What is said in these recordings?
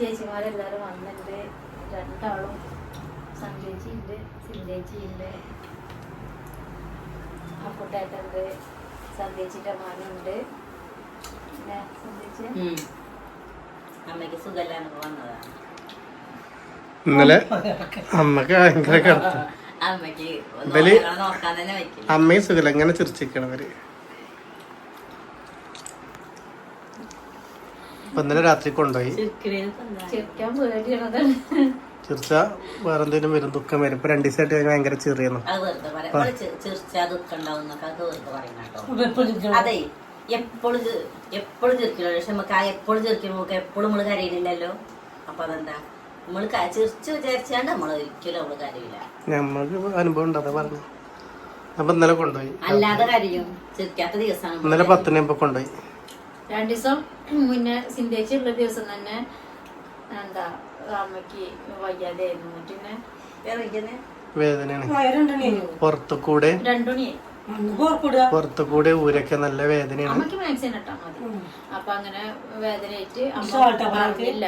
ചേച്ചിമാരെല്ലാരും വന്നിട്ടുണ്ട് രണ്ടാളും സഞ്ചേച്ചി ഉണ്ട് സിന്തേച്ചി ഉണ്ട് അപ്പുട്ടേട്ടുണ്ട് സന്ധ്യേച്ചിന്റെ മാനുണ്ട് പിന്നെ സന്ധ്യേച്ചി. അമ്മയ്ക്ക് സുഖമില്ലാന്ന് വന്നതാണ് ഇന്നലെ അമ്മയ്ക്ക് ഭയങ്കര വയ്ക്കില്ല. അമ്മയും സുഖല ഇങ്ങനെ ചിരിച്ചിരിക്കണവര്. അപ്പൊ ഇന്നലെ രാത്രി കൊണ്ടുപോയി. ചിർച്ച വേറെ എന്തെങ്കിലും വരും ദുഃഖം വരും. ഇപ്പൊ രണ്ടു ദിവസമായിട്ട് ഞാൻ ഭയങ്കര ചെറിയെന്നു. അത് എപ്പോഴും എപ്പോഴും ചിരിക്കില്ല പക്ഷെ നമുക്ക് ആ എപ്പോഴും ചിരിക്കുമ്പോ നമുക്ക് എപ്പോഴും നമ്മൾ കരയുന്നില്ലല്ലോ. അപ്പൊ അതെന്താ? നമ്മൾ ക- ചിരിച്ച് വിചാരിച്ചാണ്ട് നമ്മൾ ഒരിക്കലും നമ്മൾ കരയില്ല. ഞമ്മൾക്ക് അനുഭവം ഉണ്ടോ പറഞ്ഞു അപ്പൊ ഇന്നലെ കൊണ്ടുപോയി. അല്ലാതെ കരയും. ചിരിക്കാത്ത ദിവസമാണ് ഇന്നലെ പത്തിനെ കൊണ്ടുപോയി. രണ്ടു ദിവസം മുന്നേ സിന്തേച്ചി ഉള്ള ദിവസം തന്നെ എന്താ അമ്മയ്ക്ക് വയ്യാതെ ആയിരുന്നു പിന്നെ വേദനയാണ്. പുറത്തു കൂടെ പുറത്തു കൂടെ ഊരൊക്കെ നല്ല വേദനയാണ്. അമ്മയ്ക്ക് മാക്സിൻ ഇട്ടാ മതി. അപ്പൊ അങ്ങനെ വേദനയായിട്ട് അമ്മ പറഞ്ഞില്ല.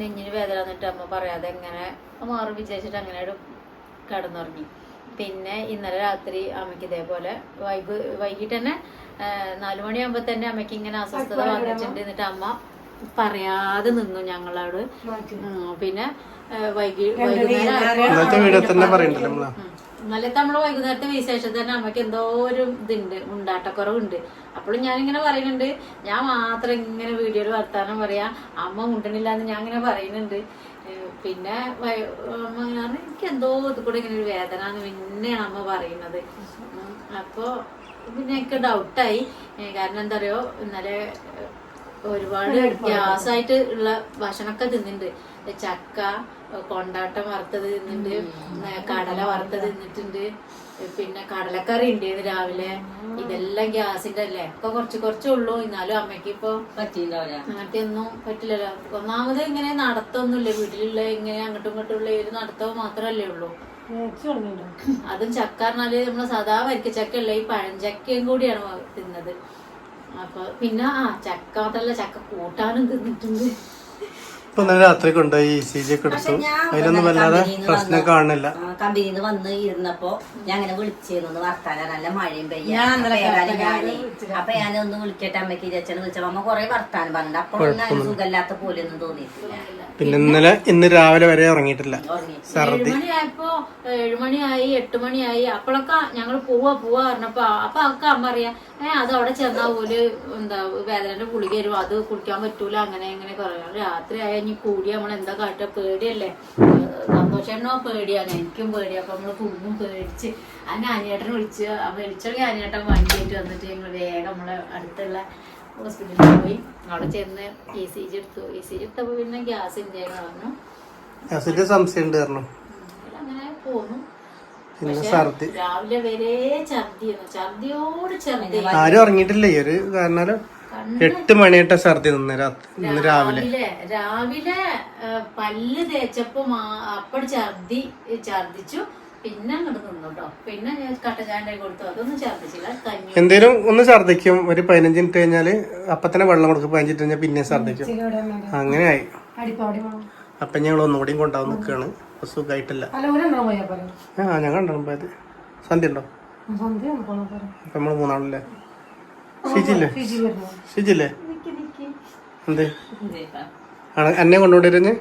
നെഞ്ഞിന് വേദന എന്നിട്ട് അമ്മ പറയാതെ എങ്ങനെ മാറും വിചാരിച്ചിട്ട് അങ്ങനെ കടന്നുറങ്ങി കിടന്നുറങ്ങി. പിന്നെ ഇന്നലെ രാത്രി അമ്മയ്ക്ക് ഇതേപോലെ വൈകു വൈകിട്ട് തന്നെ ഏഹ് നാലു മണിയാകുമ്പോ തന്നെ അമ്മയ്ക്ക് ഇങ്ങനെ അസ്വസ്ഥത വന്നിട്ടുണ്ട് എന്നിട്ട് അമ്മ പറയാതെ നിന്നു ഞങ്ങളോട്. പിന്നെ വൈകുന്നേരം വീഡിയോ ഇന്നലത്തെ നമ്മൾ. വൈകുന്നേരത്തെ വിശേഷം തന്നെ അമ്മയ്ക്ക് എന്തോ ഒരു ഇതുണ്ട് ഉണ്ടാട്ടക്കുറവുണ്ട്. അപ്പോഴും ഇങ്ങനെ പറയുന്നുണ്ട് ഞാൻ മാത്രം ഇങ്ങനെ വീഡിയോയിൽ വർത്താനം പറയാ അമ്മ മുണ്ടണില്ല എന്ന് ഞാൻ ഇങ്ങനെ പറയുന്നുണ്ട്. പിന്നെ അമ്മ ഇങ്ങനെ പറഞ്ഞു എനിക്ക് എന്തോ ഇത് കൂടെ ഇങ്ങനെ ഒരു വേദന എന്ന് പിന്നെയാണ് അമ്മ പറയുന്നത്. അപ്പൊ എനിക്ക് ഡൗട്ടായി കാരണം എന്താ പറയുക ഇന്നലെ ഒരുപാട് ഗ്യാസ് ആയിട്ട് ഉള്ള ഭക്ഷണമൊക്കെ തിന്നിട്ടുണ്ട് ചക്ക കൊണ്ടാട്ടം വറുത്തത് തിന്നിട്ടുണ്ട് കടല വറുത്തത് തിന്നിട്ടുണ്ട്. പിന്നെ കടലക്കറി ഉണ്ടായിരുന്നു രാവിലെ. ഇതെല്ലാം ഗ്യാസിന്റെ അല്ലേ? ഒക്കെ കുറച്ച് കുറച്ചേ ഉള്ളൂ. എന്നാലും അമ്മയ്ക്ക് ഇപ്പൊ അങ്ങനത്തെയൊന്നും അങ്ങനത്തെ ഒന്നും പറ്റില്ലല്ലോ. ഒന്നാമത് ഇങ്ങനെ നടത്തൊന്നുമില്ല. വീട്ടിലുള്ള ഇങ്ങനെ അങ്ങോട്ടും ഇങ്ങോട്ടും ഉള്ള ഒരു നടത്തം മാത്രല്ലേ ഉള്ളൂ. അതും ചക്ക പറഞ്ഞാൽ നമ്മൾ സാധാ വരിക്കച്ചക്ക അല്ല ഈ പഴഞ്ചക്കയും കൂടിയാണ് തിന്നത്. അപ്പൊ പിന്നെ ആ ചക്ക മാത്രല്ല ചക്ക കൂട്ടാനും തിന്നിട്ടുണ്ട്. ഇപ്പൊ ഇന്നലെ രാത്രി കൊണ്ടുപോയി ഇ സി ജി ഒക്കെ എടുത്തു. അതിലൊന്നും വല്ലാതെ പ്രശ്നം കാണുന്നില്ല. കമ്പനിയിൽ നിന്ന് വന്ന് ഇരുന്നപ്പോ ഞാൻ അങ്ങനെ വിളിച്ചിരുന്നു. വർത്താനം നല്ല മഴയും പെയ്യാൻ അപ്പൊ ഞാൻ ഒന്ന് വിളിക്കട്ടെ അമ്മയ്ക്ക് ചേച്ചനെ വിളിച്ചപ്പോ അമ്മ കൊറേ വർത്താനം പറഞ്ഞിട്ട് അപ്പോഴൊന്നും സുഖമില്ലാത്ത പോലെ ഒന്നും തോന്നിയിട്ടില്ല. പിന്നെ ഇന്നലെ ഇന്ന് രാവിലെ വരെ ഉറങ്ങിയിട്ടില്ല. ഉറങ്ങി. ഛർദി. ഏഴുമണിയായപ്പോ ഏഴുമണിയായി എട്ട് മണിയായി അപ്പോഴൊക്കെ ഞങ്ങൾ പോവാ പോവാ പറഞ്ഞപ്പോ അപ്പൊ അതൊക്കെ അമ്മ അറിയാം ഏഹ് അത് അവിടെ ചെന്നാ പോലെ എന്താ വേദനന്റെ ഗുളിക വരും അത് കുടിക്കാൻ പറ്റൂല അങ്ങനെ ഇങ്ങനെ പറയാം. രാത്രി ആയ ഇനി കൂടി നമ്മൾ എന്താ കാട്ടുക പേടിയല്ലേ? സന്തോഷേണ്ണോ പേടിയാണ്. എനിക്കും പേടി അപ്പൊ നമ്മൾ കുടുംബം പേടിച്ച് അതിന് അനിയേട്ടനെ വിളിച്ച് വിളിച്ചെങ്കിൽ അനിയേട്ടൻ വണ്ടിയായിട്ട് വന്നിട്ട് ഞങ്ങൾ വേഗം നമ്മളെ അടുത്തുള്ള ഹോസ്പിറ്റലിൽ പോയി. അവിടെ ചെന്ന് ഇ സി ജി എടുത്തു. ഇ സി ജി എടുത്തപ്പോ പിന്നെ ഗ്യാസ് ഇഞ്ചേന്ന് പറഞ്ഞു. ഗ്യാസിന്റെ സംശയം ഉണ്ട് പറഞ്ഞു. അങ്ങനെ പോന്നു. രാവിലെ വരെ ഛർദിയായിരുന്നു. ഛർദിയോട് ഛർദി ആരും ഉറങ്ങിയിട്ടില്ല? ഈ ഒരു കാരണം എട്ട് മണിയായിട്ട ഛർദി നിന്ന് രാത്രി ഇന്ന് രാവിലെ രാവിലെ. പല്ല് തേച്ചപ്പോ അപ്പടി ഛർദി ഛർദിച്ചു. പിന്നെ അങ്ങോട്ട് നിന്നു കേട്ടോ പിന്നെ ഞാൻ കട്ടചാണ്ട കൊടുത്തു. അതൊന്നും ഛർദിച്ചില്ല. എന്തേലും ഒന്ന് ഛർദിക്കും. ഒരു പതിനഞ്ച് മിനിറ്റ് കഴിഞ്ഞാൽ അപ്പൊ തന്നെ വെള്ളം കൊടുക്കും. പതിനഞ്ച് മിനിറ്റ് കഴിഞ്ഞാൽ പിന്നെ ഛർദിക്കും. അങ്ങനെ ആയി അപ്പൊ ഞങ്ങൾ ഒന്നുകൂടിയും കൊണ്ടാവും നിൽക്കുകയാണ് അപ്പൊ സുഖമായിട്ടില്ല ആ ഞങ്ങൾ പോയത്. സന്ധ്യ ഉണ്ടോ? അപ്പൊ നമ്മൾ മൂന്നാളല്ലേ ഷിജില്ലേ? ഷിജില്ലേ. എന്തേ? എന്നെ കൊണ്ടുകൊണ്ടിരുന്ന്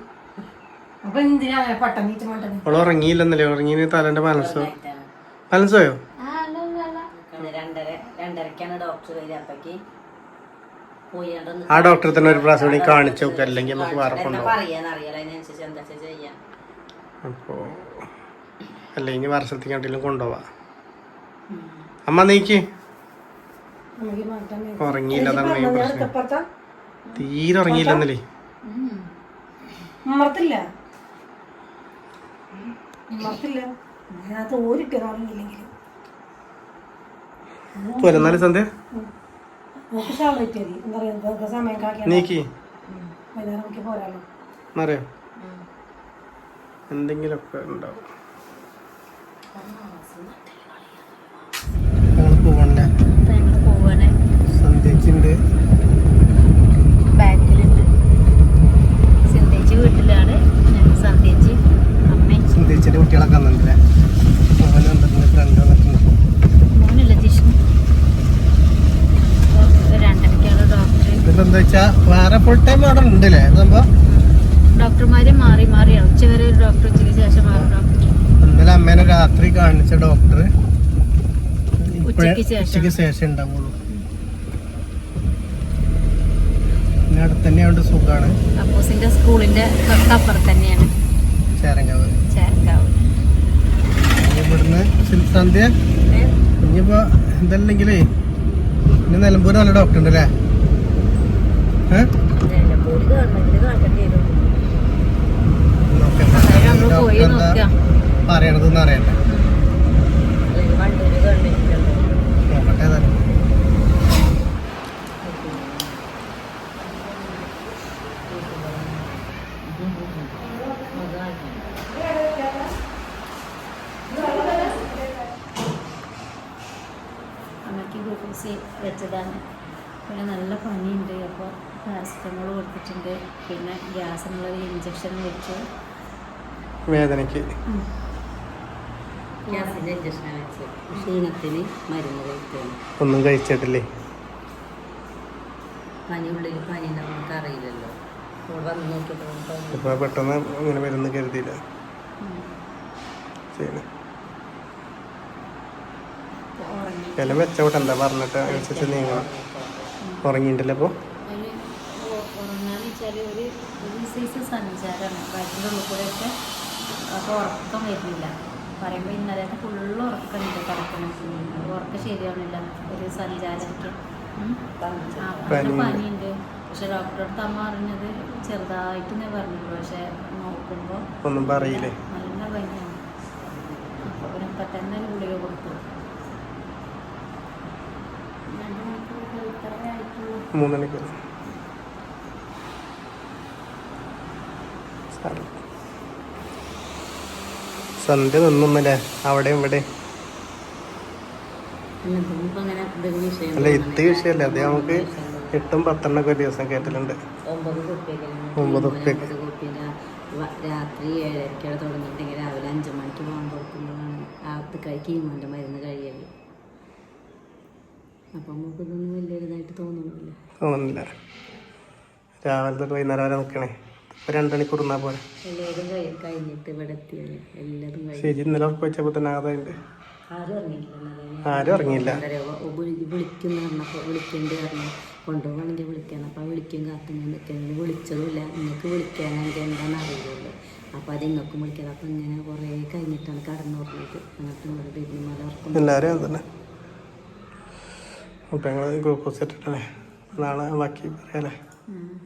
അവൾ ഉറങ്ങിയില്ലെന്നല്ലേ? ഉറങ്ങി തലന്റെ ബാലൻസോ ബാലൻസ് ആ, ഡോക്ടറെ തന്നെ ഒരു പ്രാവശ്യം കൂടി കാണിച്ചു നോക്കുക അല്ലെങ്കിൽ നമുക്ക് വേറെ കൊണ്ടുപോകാം. അപ്പോ അല്ലെങ്കിൽ വർഷത്തേക്കാട്ടിലും കൊണ്ടുപോവാ. അമ്മ നീക്കി. ഉറങ്ങിയില്ല അതാണ് മെയിൻ പ്രശ്നം. ഇപ്പുറത്താ തീരെ ഉറങ്ങിയില്ലെന്നല്ലേ. മറത്തില്ല പോരുന്നാൽ സന്ധ്യ? നീക്ക്. അറിയോ എന്തെങ്കിലുമൊക്കെ ഉണ്ടാവും. ബീച്ച് ബാക്കിലുണ്ട്. വീട്ടിലാണ്. അമ്മ വേറെ ഫുൾ ടൈം അവിടെ ഉണ്ടല്ലേ? സംഭവം? മാറി മാറി. ഉച്ചവരെ ഒരു ഡോക്ടർ ഉച്ചയ്ക്ക് ശേഷം ഇന്നലെ അമ്മേനെ രാത്രി കാണിച്ച ഡോക്ടർ ഉച്ചയ്ക്ക് ശേഷം ഉണ്ടാവുള്ളൂ. അടുത്ത് തന്നെയുണ്ട് സുഖമാണ് അപ്പോസിന്റെ സ്കൂളിന്റെ തൊട്ടപ്പുറത്ത് തന്നെയാണ്. ചേരങ്കാവ്. ഇവിടുന്ന് സന്ധ്യ ഇനിയിപ്പോ എന്തല്ലെങ്കിലേ ഇനി നിലമ്പൂർ നല്ല ഡോക്ടർ ഉണ്ട് അല്ലേ പറയണതെന്ന് നിലമ്പൂര് ഗവൺമെന്റിൽ കാട്ടേണ്ടി വരും നോക്കട്ടെ അതായത് നമ്മൾ ഡോക്ടർ പോയി എന്താ നോക്കാം പറയണതെന്ന് അറിയട്ടെ അല്ലെങ്കിൽ വണ്ടൂര് ഗവൺമെന്റിലുണ്ട് നോക്കട്ടെ ഏതായാലും അമ്മയ്ക്ക് ഗ്ലൂക്കോസ് വെച്ചതാണ് പിന്നെ നല്ല പനിയുണ്ട്. അപ്പോൾ പാരസെറ്റമോൾ കൊടുത്തിട്ടുണ്ട്. പിന്നെ ഗ്യാസിനുള്ള ഒരു ഇഞ്ചക്ഷൻ വെച്ചു. വേദനയ്ക്ക്. ഗ്യാസിന്റെ ഇഞ്ചക്ഷൻ വെച്ച് ക്ഷീണത്തിന് മരുന്ന് കഴിക്കണം. ഒന്നും കഴിച്ചിട്ടില്ലേ? പനി ഉള്ളിൽ പനി ഉണ്ടാവും നമുക്ക് അറിയില്ലല്ലോ. വന്ന് നോക്കിയിട്ട് ഇപ്പൊ പെട്ടെന്ന് ഇങ്ങനെ വരുന്ന കരുതിയില്ല. ശരി. മെച്ചപ്പെട്ടല്ല വില പറഞ്ഞിട്ട്? അനുസരിച്ച് നീങ്ങണം. ഉറങ്ങിയിട്ടില്ല അപ്പോൾ? അതിന് ഉ- ഉറങ്ങാന്ന് വെച്ചാൽ ഒരു ഒരു സൈസ് സഞ്ചാരമാണ് വയറ്റിന്റെ ഉള്ളിൽ കൂടെ അപ്പോൾ ഉറക്കം വരുന്നില്ല. പറയുമ്പോൾ ഇന്നലെ ഫുള്ള് ഉറക്കമുണ്ട് കിടക്കണം അപ്പോൾ ഉറക്കം ശരിയാവുന്നില്ല. ഒരു സഞ്ചാരമൊക്കെ പനിയുണ്ട്. പക്ഷെ ഡോക്ടറെ അടുത്ത് അമ്മ പറഞ്ഞത് പക്ഷെ നോക്കുമ്പോൾ ഒന്നും പറയില്ലേ? നല്ല പനിയാണ്. അപ്പോൾ പിന്നെ ഇപ്പം തന്നെ ഗുളിക കൊടുത്തു. മൂന്നണിക്ക്. സന്ധ്യ നിന്നല്ലേ അവിടെയും ഇവിടെ അല്ല ഇത് വിഷയല്ലേ അത് നമുക്ക് എട്ടും പത്തെണ്ണൊക്കെ ഒരു ദിവസം കേട്ടലുണ്ട് ഒമ്പത് കുപ്പിയൊക്കെ. രാത്രി ഏഴരയ്ക്കാണ് തുടങ്ങിയിട്ടുണ്ടെങ്കിൽ രാവിലെ അഞ്ച് മണിക്ക് പോകാൻ കൊടുക്കുമ്പോഴാണ് ആ കഴിക്കുമ്പോൾ മരുന്ന് കഴിയൽ. അപ്പം വലിയ ഇതായിട്ട് തോന്നുന്നില്ല തോന്നുന്നില്ല രാവിലെ തൊട്ട് വൈകുന്നേരം വരെ നിൽക്കണേ രണ്ടണി രണ്ട് മണിക്കൂർ നിന്നാ പോലെ എല്ലാവരും കഴി കഴിഞ്ഞിട്ട് ഇവിടെ എത്തിയത് എല്ലാതും കഴിഞ്ഞു ശരി ഇന്നലെ ഉറപ്പ് വെച്ചപ്പോൾ തന്നെ ആദായുണ്ട് ആരും ഇറങ്ങിയിട്ടില്ല ആരും ഇറങ്ങിയില്ല വിളിക്കുന്ന പറഞ്ഞപ്പോൾ വിളിക്കേണ്ടി പറഞ്ഞു. കൊണ്ടുപോകണമെങ്കിൽ വിളിക്കണം. വിളിക്കും കാത്തു ഞാൻ നിൽക്കുന്നത് വിളിച്ചതുമില്ല. നിങ്ങൾക്ക് വിളിക്കാനെങ്കിൽ എന്താണെന്ന് അറിയുള്ളൂ അപ്പോൾ അത് അപ്പം ഇങ്ങനെ കുറേ കഴിഞ്ഞിട്ടാണ് കടന്നുറങ്ങിയത് അങ്ങോട്ടും ഇങ്ങോട്ടും തിരിഞ്ഞ് മല ഉറക്കം എല്ലാവരും അത് തന്നെ. അപ്പം ഞങ്ങൾ ഗ്ലൂക്കോസ് ഇട്ടിട്ടല്ലേ നാളെ ബാക്കി പറയാല്ലേ ഉം.